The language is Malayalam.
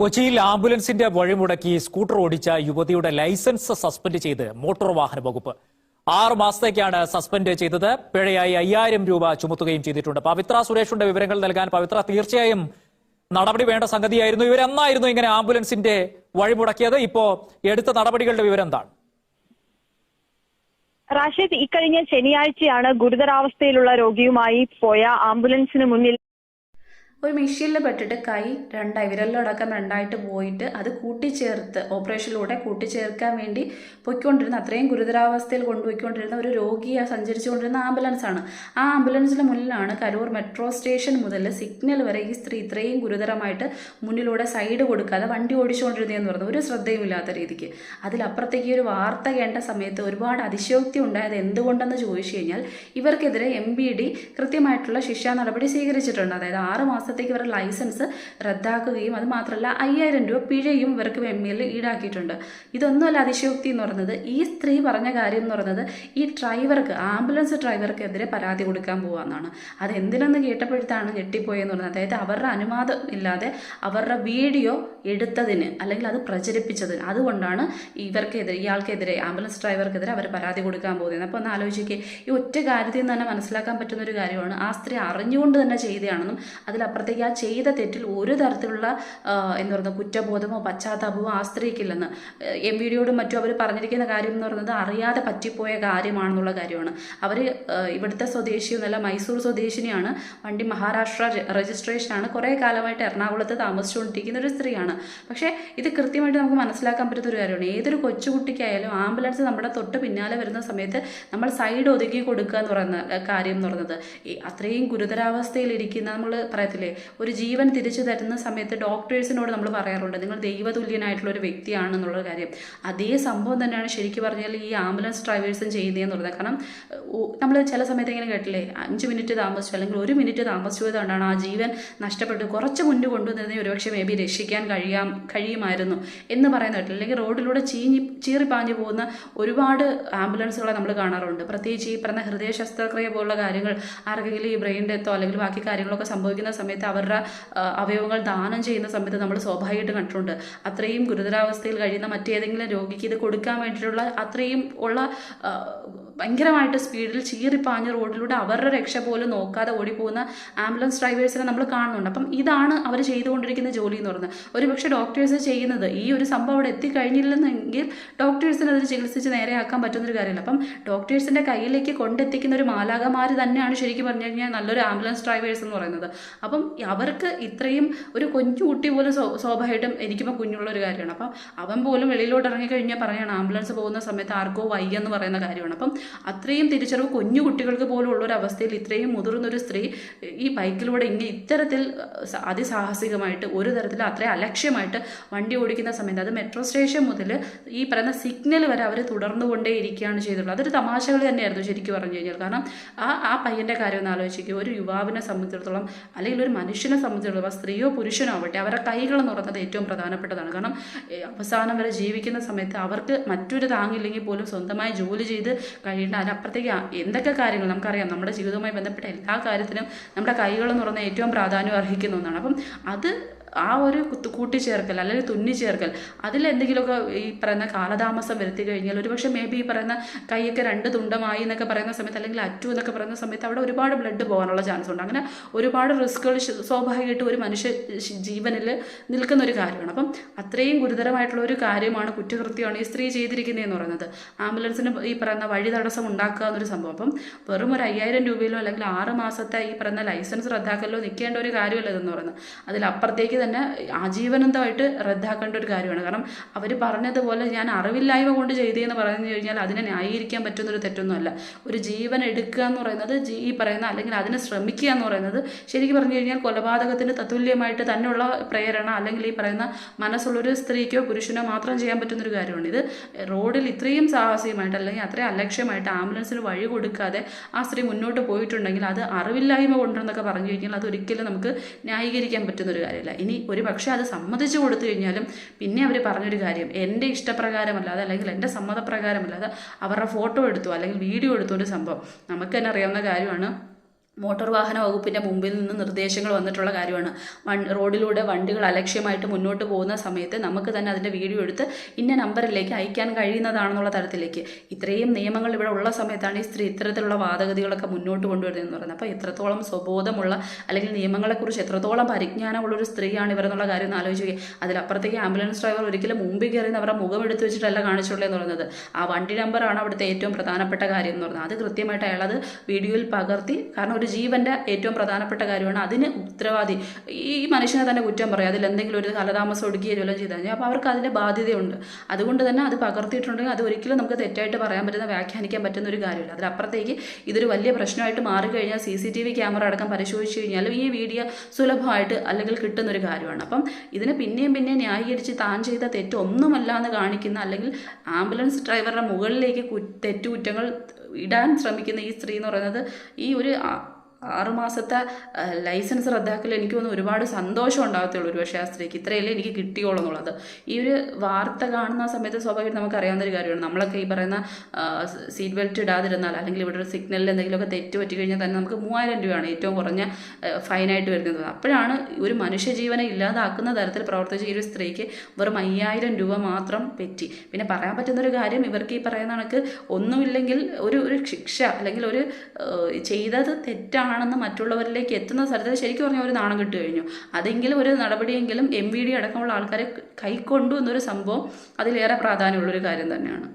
കൊച്ചിയിൽ ആംബുലൻസിന്റെ വഴിമുടക്കി സ്കൂട്ടർ ഓടിച്ച യുവതിയുടെ ലൈസൻസ് സസ്പെൻഡ് ചെയ്ത് മോട്ടോർ വാഹന വകുപ്പ്. ആറ് മാസത്തേക്കാണ് സസ്പെൻഡ് ചെയ്തത്. പിഴയായി അയ്യായിരം രൂപ ചുമത്തുകയും ചെയ്തിട്ടുണ്ട്. പവിത്ര സുരേഷിന്റെ വിവരങ്ങൾ നൽകാൻ പവിത്ര തീർച്ചയായും നടപടി വേണ്ട സംഗതിയായിരുന്നു. ഇവരെന്നായിരുന്നു ഇങ്ങനെ ആംബുലൻസിന്റെ വഴിമുടക്കിയത്? ഇപ്പോ എടുത്ത നടപടികളുടെ വിവരം എന്താണ്? റാഷിദ് ഇക്കഴിഞ്ഞ ശനിയാഴ്ചയാണ് ഗുരുതരാവസ്ഥയിലുള്ള രോഗിയുമായി പോയ ആംബുലൻസിന് മുന്നിൽ ഒരു മെഷീനിൽ പെട്ടിട്ട് കൈ രണ്ടായി വിരലിലടക്കം രണ്ടായിട്ട് പോയിട്ട് അത് കൂട്ടിച്ചേർത്ത് ഓപ്പറേഷനിലൂടെ കൂട്ടിച്ചേർക്കാൻ വേണ്ടി പൊയ്ക്കൊണ്ടിരുന്ന അത്രയും ഗുരുതരാവസ്ഥയിൽ കൊണ്ടുപോയിക്കൊണ്ടിരുന്ന ഒരു രോഗിയെ സഞ്ചരിച്ചുകൊണ്ടിരുന്ന ആംബുലൻസാണ്. ആ ആംബുലൻസിന് മുന്നിലാണ് കരൂർ മെട്രോ സ്റ്റേഷൻ മുതൽ സിഗ്നൽ വരെ ഈ സ്ത്രീ ഇത്രയും ഗുരുതരമായിട്ട് മുന്നിലൂടെ സൈഡ് കൊടുക്കാതെ വണ്ടി ഓടിച്ചുകൊണ്ടിരുന്നതെന്ന് പറഞ്ഞു ഒരു ശ്രദ്ധയുമില്ലാത്ത രീതിക്ക്. അതിലപ്പുറത്തേക്ക് ഒരു വാർത്ത കേണ്ട സമയത്ത് ഒരുപാട് അതിശയോക്തി ഉണ്ടായത് എന്തുകൊണ്ടെന്ന് ചോദിച്ചു കഴിഞ്ഞാൽ ഇവർക്കെതിരെ എം ബി ഡി കൃത്യമായിട്ടുള്ള ശിക്ഷാ നടപടി സ്വീകരിച്ചിട്ടുണ്ട്. അതായത് ആറ് മാസത്തേക്ക് ഇവരുടെ ലൈസൻസ് റദ്ദാക്കുകയും അത് മാത്രമല്ല അയ്യായിരം രൂപ പിഴയും ഇവർക്ക് എം എൽ ഈടാക്കിയിട്ടുണ്ട്. ഇതൊന്നുമല്ല അതിശയോക്തി എന്ന് പറയുന്നത്. ഈ സ്ത്രീ പറഞ്ഞ കാര്യം എന്ന് പറയുന്നത് ഈ ഡ്രൈവർക്ക് ആംബുലൻസ് ഡ്രൈവർക്കെതിരെ പരാതി കൊടുക്കാൻ പോവാന്നാണ്. അത് എന്തിനെന്ന് കേട്ടപ്പോഴത്താണ് ഞെട്ടിപ്പോയെന്ന് പറയുന്നത്. അതായത് അവരുടെ അനുവാദം ഇല്ലാതെ അവരുടെ വീഡിയോ എടുത്തതിന് അല്ലെങ്കിൽ അത് പ്രചരിപ്പിച്ചതിന് അതുകൊണ്ടാണ് ഇവർക്കെതിരെ ഇയാൾക്കെതിരെ ആംബുലൻസ് ഡ്രൈവർക്കെതിരെ അവർ പരാതി കൊടുക്കാൻ പോകുന്നത്. അപ്പോൾ ഒന്ന് ആലോചിക്കുക ഈ ഒറ്റ കാര്യത്തിൽ നിന്ന് തന്നെ മനസ്സിലാക്കാൻ പറ്റുന്ന ഒരു കാര്യമാണ് ആ സ്ത്രീ അറിഞ്ഞുകൊണ്ട് തന്നെ ചെയ്തതാണെന്നും അതിലപ്പുറത്തേക്ക് ആ ചെയ്ത തെറ്റിൽ ഒരു തരത്തിലുള്ള എന്ന് പറയുന്നത് കുറ്റബോധമോ പശ്ചാത്താപമോ ആ സ്ത്രീക്കില്ലെന്ന് എം വിഡിയോടും മറ്റും അവർ പറഞ്ഞിരിക്കുന്ന കാര്യം എന്ന് പറയുന്നത് അറിയാതെ പറ്റിപ്പോയ കാര്യമാണെന്നുള്ള കാര്യമാണ്. അവർ ഇവിടുത്തെ സ്വദേശിയൊന്നുമല്ല മൈസൂർ സ്വദേശിനിയാണ്. വണ്ടി മഹാരാഷ്ട്ര രജിസ്ട്രേഷനാണ്. കുറേ കാലമായിട്ട് എറണാകുളത്ത് താമസിച്ചുകൊണ്ടിരിക്കുന്ന ഒരു സ്ത്രീയാണ്. പക്ഷേ ഇത് കൃത്യമായിട്ട് നമുക്ക് മനസ്സിലാക്കാൻ പറ്റുന്ന ഒരു കാര്യമാണ്. ഏതൊരു കൊച്ചുകുട്ടിക്കായാലും ആംബുലൻസ് നമ്മുടെ തൊട്ട് പിന്നാലെ വരുന്ന സമയത്ത് നമ്മൾ സൈഡ് ഒതുക്കി കൊടുക്കുക എന്ന് പറയുന്ന കാര്യം എന്ന് പറയുന്നത്. അത്രയും ഗുരുതരാവസ്ഥയിലിരിക്കുന്ന നമ്മൾ പറയത്തില്ലേ? ഒരു ജീവൻ തിരിച്ചു തരുന്ന സമയത്ത് ഡോക്ടേഴ്സിനോട് നമ്മൾ പറയാറുണ്ട് നിങ്ങൾ ദൈവതുല്യനായിട്ടുള്ള ഒരു വ്യക്തിയാണെന്നുള്ള കാര്യം. അതേ സംഭവം തന്നെയാണ് ശരിക്കും പറഞ്ഞാൽ ഈ ആംബുലൻസ് ഡ്രൈവേഴ്സും ചെയ്യുന്നതെന്ന് പറയുന്നത് കാരണം നമ്മൾ ചില സമയത്ത് ഇങ്ങനെ കേട്ടില്ലേ അഞ്ച് മിനിറ്റ് താമസിച്ചു അല്ലെങ്കിൽ ഒരു മിനിറ്റ് താമസിച്ചത് കൊണ്ടാണ് ആ ജീവൻ നഷ്ടപ്പെട്ടു കുറച്ച് മുന്നേ കൊണ്ടുവന്നിരുന്നെങ്കിൽ ഒരുപക്ഷെ മേ ബി രക്ഷിക്കാൻ കഴിയാം കഴിയുമായിരുന്നു എന്ന് പറയുന്ന അല്ലെങ്കിൽ റോഡിലൂടെ ചീഞ്ഞി ചീറിപ്പാഞ്ഞു പോകുന്ന ഒരുപാട് ആംബുലൻസുകളെ നമ്മൾ കാണാറുണ്ട്. പ്രത്യേകിച്ച് ഈ പറഞ്ഞ ഹൃദയ ശസ്ത്രക്രിയ പോലുള്ള കാര്യങ്ങൾ ആർക്കെങ്കിലും ഈ ബ്രെയിൻ ഡെത്തോ അല്ലെങ്കിൽ ബാക്കി കാര്യങ്ങളൊക്കെ സംഭവിക്കുന്ന സമയത്ത് അവരുടെ അവയവങ്ങൾ ദാനം ചെയ്യുന്ന സമയത്ത് നമ്മൾ സ്വാഭാവികമായിട്ട് കണ്ടിട്ടുണ്ട്. അത്രയും ഗുരുതരാവസ്ഥയിൽ കഴിയുന്ന മറ്റേതെങ്കിലും രോഗിക്ക് ഇത് കൊടുക്കാൻ വേണ്ടിയിട്ടുള്ള അത്രയും ഉള്ള ഭയങ്കരമായിട്ട് സ്പീഡിൽ ചീറിപ്പാഞ്ഞ റോഡിലൂടെ അവരുടെ രക്ഷ പോലും നോക്കാതെ ഓടിപ്പോകുന്ന ആംബുലൻസ് ഡ്രൈവേഴ്സിനെ നമ്മൾ കാണുന്നുണ്ട്. അപ്പം ഇതാണ് അവർ ചെയ്തുകൊണ്ടിരിക്കുന്ന ജോലി എന്ന് പറയുന്നത്. ഒരുപക്ഷെ ഡോക്ടേഴ്സ് ചെയ്യുന്നത് ഈ ഒരു സംഭവം അവിടെ എത്തിക്കഴിഞ്ഞില്ലെന്നെങ്കിൽ ഡോക്ടേഴ്സിന് അതിന് ചികിത്സിച്ച് നേരെയാക്കാൻ പറ്റുന്നൊരു കാര്യമില്ല. അപ്പം ഡോക്ടേഴ്സിന്റെ കയ്യിലേക്ക് കൊണ്ടെത്തിക്കുന്ന ഒരു മാലാകമാർ തന്നെയാണ് ശരിക്കും പറഞ്ഞു കഴിഞ്ഞാൽ നല്ലൊരു ആംബുലൻസ് ഡ്രൈവേഴ്സ് എന്ന് പറയുന്നത്. അപ്പം അവർക്ക് ഇത്രയും ഒരു കൊഞ്ചു കുട്ടി പോലും സ്വ- സ്വാഭാവികമായിട്ടും എനിക്കിപ്പോൾ കുഞ്ഞുള്ളൊരു കാര്യമാണ്. അപ്പം അവൻ പോലും വെളിയിലോട്ട് ഇറങ്ങിക്കഴിഞ്ഞാൽ പറയാണ് ആംബുലൻസ് പോകുന്ന സമയത്ത് ആർക്കോ വയ്യ എന്ന് പറയുന്ന കാര്യമാണ്. അപ്പം അത്രയും തിരിച്ചറിവ് കുഞ്ഞു കുട്ടികൾക്ക് പോലും ഉള്ളൊരു അവസ്ഥയിൽ ഇത്രയും മുതിർന്ന ഒരു സ്ത്രീ ഈ ബൈക്കിലൂടെ ഇങ്ങനെ ഇത്തരത്തിൽ അതിസാഹസികമായിട്ട് ഒരു തരത്തിൽ അത്രയും അലക്ഷ്യമായിട്ട് വണ്ടി ഓടിക്കുന്ന സമയത്ത് അത് മെട്രോ സ്റ്റേഷൻ മുതൽ ഈ പറയുന്ന സിഗ്നൽ വരെ അവർ തുടർന്നുകൊണ്ടേ ഇരിക്കുകയാണ് ചെയ്തിട്ടുള്ളത്. അതൊരു തമാശകൾ തന്നെയായിരുന്നു ശരിക്കും പറഞ്ഞു കഴിഞ്ഞാൽ. കാരണം ആ ആ പയ്യന്റെ കാര്യം ഒന്ന് ആലോചിക്കുക ഒരു യുവാവിനെ സംബന്ധിച്ചിടത്തോളം അല്ലെങ്കിൽ ഒരു മനുഷ്യനെ സംബന്ധിച്ചിടത്തോളം സ്ത്രീയോ പുരുഷനോ ആവട്ടെ അവരുടെ കൈകൾ എന്ന് പറയുന്നത് ഏറ്റവും പ്രധാനപ്പെട്ടതാണ്. കാരണം അവസാനം വരെ ജീവിക്കുന്ന സമയത്ത് അവർക്ക് മറ്റൊരു താങ്ങില്ലെങ്കിൽ പോലും സ്വന്തമായി ജോലി ചെയ്ത് കഴിയേണ്ട അതിനപ്പുറത്തേക്ക് എന്തൊക്കെ കാര്യങ്ങൾ നമുക്കറിയാം. നമ്മുടെ ജീവിതവുമായി ബന്ധപ്പെട്ട എല്ലാ കാര്യത്തിനും നമ്മുടെ കൈകൾ എന്ന് പറയുന്നത് ഏറ്റവും പ്രാധാന്യം അർഹിക്കുന്ന ഒന്നാണ്. അപ്പം അത് ആ ഒരു കൂട്ടിച്ചേർക്കൽ അല്ലെങ്കിൽ തുന്നിച്ചേർക്കൽ അതിലെന്തെങ്കിലുമൊക്കെ ഈ പറയുന്ന കാലതാമസം വരുത്തി കഴിഞ്ഞാൽ ഒരുപക്ഷെ മേ ബി ഈ പറയുന്ന കൈയൊക്കെ രണ്ട് തുണ്ടമായി എന്നൊക്കെ പറയുന്ന സമയത്ത് അല്ലെങ്കിൽ അറ്റു എന്നൊക്കെ പറയുന്ന സമയത്ത് അവിടെ ഒരുപാട് ബ്ലഡ് പോകാനുള്ള ചാൻസ് ഉണ്ട്. അങ്ങനെ ഒരുപാട് റിസ്കുകൾ സ്വാഭാവികമായിട്ട് ഒരു മനുഷ്യ ജീവനിൽ നിൽക്കുന്ന ഒരു കാര്യമാണ്. അപ്പം അത്രയും ഗുരുതരമായിട്ടുള്ള ഒരു കാര്യമാണ് കുറ്റകൃത്യമാണ് ഈ സ്ത്രീ ചെയ്തിരിക്കുന്നതെന്ന് പറയുന്നത്. ആംബുലൻസിന് ഈ പറയുന്ന വഴി തടസ്സം ഉണ്ടാക്കുക എന്നൊരു സംഭവം. അപ്പം വെറും ഒരു അയ്യായിരം രൂപയിലോ അല്ലെങ്കിൽ ആറ് മാസത്തെ ഈ പറയുന്ന ലൈസൻസ് റദ്ദാക്കലോ നിൽക്കേണ്ട ഒരു കാര്യമല്ല ഇതെന്ന് പറയുന്നത്. അതിലപ്പുറത്തേക്ക് തന്നെ ആജീവനന്തമായിട്ട് റദ്ദാക്കേണ്ട ഒരു കാര്യമാണ്. കാരണം അവർ പറഞ്ഞതുപോലെ ഞാൻ അറിവില്ലായ്മ കൊണ്ട് ചെയ്തതെന്ന് പറഞ്ഞു കഴിഞ്ഞാൽ അതിനെ ന്യായീകരിക്കാൻ പറ്റുന്ന ഒരു തെറ്റൊന്നുമല്ല. ഒരു ജീവൻ എടുക്കുക എന്ന് പറയുന്നത് ജീ- ഈ പറയുന്ന അല്ലെങ്കിൽ അതിനെ ശ്രമിക്കുക എന്ന് പറയുന്നത് ശരിക്കും പറഞ്ഞു കഴിഞ്ഞാൽ കൊലപാതകത്തിന് തത്തുല്യമായിട്ട് തന്നെയുള്ള പ്രേരണ അല്ലെങ്കിൽ ഈ പറയുന്ന മനസ്സുള്ളൊരു സ്ത്രീക്കോ പുരുഷനോ മാത്രം ചെയ്യാൻ പറ്റുന്ന ഒരു കാര്യമാണ്. ഇത് റോഡിൽ ഇത്രയും സാഹസികമായിട്ട് അല്ലെങ്കിൽ അത്രയും അലക്ഷ്യമായിട്ട് ആംബുലൻസിന് വഴി കൊടുക്കാതെ ആ സ്ത്രീ മുന്നോട്ട് പോയിട്ടുണ്ടെങ്കിൽ അത് അറിവില്ലായ്മ കൊണ്ടെന്നൊക്കെ പറഞ്ഞു കഴിഞ്ഞാൽ അത് ഒരിക്കലും നമുക്ക് ന്യായീകരിക്കാൻ പറ്റുന്ന ഒരു കാര്യമല്ല. ഇനി ഒരു പക്ഷേ അത് സമ്മതിച്ചു കൊടുത്തു കഴിഞ്ഞാലും പിന്നെ അവർ പറഞ്ഞൊരു കാര്യം എന്റെ ഇഷ്ടപ്രകാരമല്ലാതെ അല്ലെങ്കിൽ എന്റെ സമ്മതപ്രകാരമല്ലാതെ അവരുടെ ഫോട്ടോ എടുത്തു അല്ലെങ്കിൽ വീഡിയോ എടുത്തു ഒരു സംഭവം. നമുക്ക് തന്നെ അറിയാവുന്ന കാര്യമാണ് മോട്ടോർ വാഹന വകുപ്പിന്റെ മുമ്പിൽ നിന്ന് നിർദ്ദേശങ്ങൾ വന്നിട്ടുള്ള കാര്യമാണ്. വൺ റോഡിലൂടെ വണ്ടികൾ അലക്ഷ്യമായിട്ട് മുന്നോട്ട് പോകുന്ന സമയത്ത് നമുക്ക് തന്നെ അതിന്റെ വീഡിയോ എടുത്ത് ഇന്ന നമ്പറിലേക്ക് അയക്കാൻ കഴിയുന്നതാണെന്നുള്ള തരത്തിലേക്ക്. ഇത്രയും നിയമങ്ങൾ ഇവിടെ ഉള്ള സമയത്താണ് ഈ സ്ത്രീ ഇത്തരത്തിലുള്ള വാദഗതികളൊക്കെ മുന്നോട്ട് കൊണ്ടുവരുന്നതെന്ന് പറയുന്നത്. അപ്പോൾ എത്രത്തോളം സ്വബോധമുള്ള അല്ലെങ്കിൽ നിയമങ്ങളെക്കുറിച്ച് എത്രത്തോളം പരിജ്ഞാനമുള്ള ഒരു സ്ത്രീയാണ് ഇവരെന്നുള്ള കാര്യം ഒന്ന് ആലോചിക്കുക അതിലപ്പുറത്തേക്ക് ആംബുലൻസ് ഡ്രൈവർ ഒരിക്കലും മുമ്പിൽ കയറി അവരുടെ മുഖം എടുത്തു വെച്ചിട്ടല്ല കാണിച്ചുള്ളൂ എന്ന് പറയുന്നത്. ആ വണ്ടി നമ്പറാണ് അവിടുത്തെ ഏറ്റവും പ്രധാനപ്പെട്ട കാര്യം എന്ന് പറയുന്നത്. അത് കൃത്യമായിട്ട് അയാളത് വീഡിയോയിൽ പകർത്തി കാരണം ഒരു ജീവന്റെ ഏറ്റവും പ്രധാനപ്പെട്ട കാര്യമാണ് അതിന് ഉത്തരവാദി. ഈ മനുഷ്യനെ തന്നെ കുറ്റം പറയും. അതിൽ എന്തെങ്കിലും ഒരു കാലതാമസം ഒടുക്കുകയോ വല്ലതും ചെയ്താൽ കഴിഞ്ഞാൽ അപ്പോൾ അവർക്ക് അതിന്റെ ബാധ്യതയുണ്ട്. അതുകൊണ്ട് തന്നെ അത് പകർത്തിയിട്ടുണ്ടെങ്കിൽ അത് ഒരിക്കലും നമുക്ക് തെറ്റായിട്ട് പറയാൻ പറ്റുന്ന വ്യാഖ്യാനിക്കാൻ പറ്റുന്ന ഒരു കാര്യമില്ല. അതിലപ്പുറത്തേക്ക് ഇതൊരു വലിയ പ്രശ്നമായിട്ട് മാറിക്കഴിഞ്ഞാൽ C C T V camera അടക്കം പരിശോധിച്ച് കഴിഞ്ഞാലും ഈ വീഡിയോ സുലഭമായിട്ട് അല്ലെങ്കിൽ കിട്ടുന്ന ഒരു കാര്യമാണ്. അപ്പം ഇതിനെ പിന്നെയും പിന്നെയും ന്യായീകരിച്ച് താൻ ചെയ്ത തെറ്റ് ഒന്നുമല്ല എന്ന് കാണിക്കുന്ന അല്ലെങ്കിൽ ആംബുലൻസ് ഡ്രൈവറുടെ മുകളിലേക്ക് തെറ്റുകുറ്റങ്ങൾ ഇടാൻ ശ്രമിക്കുന്ന ഈ സ്ത്രീ എന്ന് പറയുന്നത് ഈ ഒരു ആറുമാസത്തെ മാസത്തെ ലൈസൻസ് റദ്ദാക്കൽ എനിക്ക് തോന്നുന്നു ഒരുപാട് സന്തോഷം ഉണ്ടാകത്തുള്ളൂ ഒരു പക്ഷേ ആ സ്ത്രീക്ക്. ഇത്രയല്ലേ എനിക്ക് കിട്ടിയോളൂ എന്നുള്ളത് ഈ ഒരു വാർത്ത കാണുന്ന സമയത്ത് സ്വാഭാവികമായിട്ട് നമുക്ക് അറിയാവുന്ന ഒരു കാര്യമാണ്. നമ്മളൊക്കെ ഈ പറയുന്ന സീറ്റ് ബെൽറ്റ് ഇടാതിരുന്നാൽ അല്ലെങ്കിൽ ഇവിടെ ഒരു സിഗ്നലിൽ എന്തെങ്കിലുമൊക്കെ തെറ്റ് പറ്റി കഴിഞ്ഞാൽ തന്നെ നമുക്ക് മൂവായിരം രൂപയാണ് ഏറ്റവും കുറഞ്ഞ ഫൈനായിട്ട് വരുന്നത്. അപ്പോഴാണ് ഒരു മനുഷ്യജീവനെ ഇല്ലാതാക്കുന്ന തരത്തിൽ പ്രവർത്തിച്ച ഈ ഒരു സ്ത്രീക്ക് വെറും അയ്യായിരം രൂപ മാത്രം പറ്റി. പിന്നെ പറയാൻ പറ്റുന്ന ഒരു കാര്യം ഇവർക്ക് ഈ പറയുന്ന കണക്ക് ഒന്നുമില്ലെങ്കിൽ ഒരു ഒരു ശിക്ഷ അല്ലെങ്കിൽ ഒരു ചെയ്തത് ചെയ്തത് തെറ്റാണെന്ന് മറ്റുള്ളവരിലേക്ക് എത്തുന്ന സ്ഥലത്ത് ശരിക്കും പറഞ്ഞാൽ ഒരു നാണം കിട്ടി കഴിഞ്ഞു. അതെങ്കിലും ഒരു നടപടിയെങ്കിലും എം വി ഡി അടക്കമുള്ള ആൾക്കാരെ കൈക്കൊണ്ടു എന്നൊരു സംഭവം അതിലേറെ പ്രാധാന്യമുള്ളൊരു കാര്യം തന്നെയാണ്.